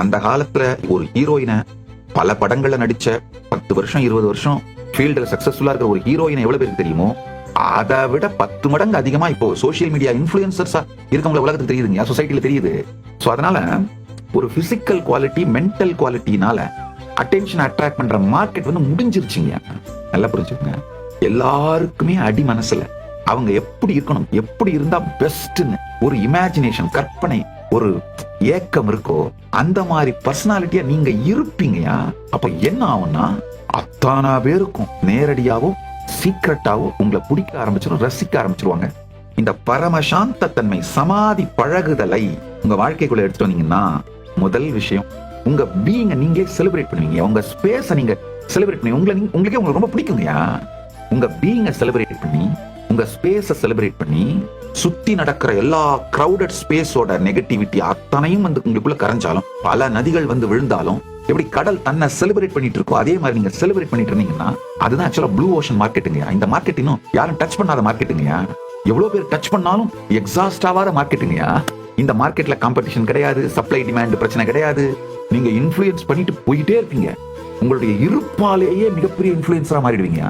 அந்த காலத்துல ஒரு ஹீரோயினை பல படங்கள்ல நடிச்ச பத்து வருஷம் இருபது வருஷம் ஃபீல்டில் சக்சஸ்ஃபுல்லா இருக்கிற ஒரு ஹீரோயினை எவ்வளவு பேருக்கு தெரியுமோ அதை விட பத்து மடங்கு அதிகமா இப்போ சோஷியல் மீடியா இன்ஃபுளுசர்ஸா இருக்கவங்கள உலகத்துக்கு தெரியுதுங்க. சொசைட்டில தெரியுது. ஸோ அதனால ஒரு பிசிக்கல் குவாலிட்டி மென்டல் குவாலிட்டினால அட்டென்ஷன் அட்ராக்ட் பண்ற மார்க்கெட் வந்து முடிஞ்சிருச்சுங்க. நல்லா புரிஞ்சுக்கோங்க. எல்லாருக்குமே அடி மனசுல அவங்க எப்படி இருக்கணும் எப்படி இருந்தா பெஸ்ட்னு ஒரு இமேஜினேஷன் கற்பனை ஒரு ஏக்கம் இருக்கோ அந்த மாதிரி பர்சனாலிட்டியா நீங்க இருப்பீங்கயா? அப்ப என்ன ஆகும்னா அத்தானா பேருக்கும் நேரடியாவோ சீக்கிரட்டாவும் உங்களை பிடிக்க ஆரம்பிச்சிடும் ரசிக்க ஆரம்பிச்சிருவாங்க. இந்த பரமசாந்த தன்மை சமாதி பழகுதலை உங்க வாழ்க்கைக்குள்ள எடுத்துட்டு வந்தீங்கன்னா முதல் விஷயம் உங்க பீயிங்க நீங்களே செலிப்ரேட் பண்ணுவீங்க. உங்க ஸ்பேஸ நீங்க செலிப்ரேட் பண்ணி உங்களை உங்களுக்கே உங்களுக்கு ரொம்ப பிடிக்குங்கயா? உங்க பீயிங்க செலிப்ரேட் பண்ணி உங்க ஸ்பேஸ செலிப்ரேட் பண்ணி சுத்தி நடக்கிற எல்லா கிரௌடட் ஸ்பேஸோட நெகட்டிவிட்டி அத்தனையும் வந்து உங்களுக்குள்ள கரைஞ்சாலும் பல நதிகள் வந்து விழுந்தாலும் எப்படி கடல் தன்னை செலிப்ரேட் பண்ணிட்டு இருக்கோ அதே மாதிரி நீங்க செலிப்ரேட் பண்ணிட்டு இருந்தீங்கன்னா அதுதான் ஆக்சுவலா ப்ளூ ஓஷன் மார்க்கெட்டுங்க இந்த மார்க்கெட் இன்னும் யாரும் டச் பண்ணாத மார்க்கெட்டுங்கயா எவ்வளவு பேர் டச் பண்ணாலும் எக்ஸாஸ்ட் ஆகாத மார்க்கெட்டுங்கயா இந்த மார்க்கெட்ல காம்படிஷன் கிடையாது சப்ளை டிமாண்ட் பிரச்சனை கிடையாது. நீங்க இன்ஃப்ளூயன்ஸ் பண்ணிட்டு போயிட்டே இருப்பீங்க. உங்களுடைய இருப்பாலேயே மிகப்பெரிய இன்ஃப்ளூயன்ஸரா மாறிடுவீங்க.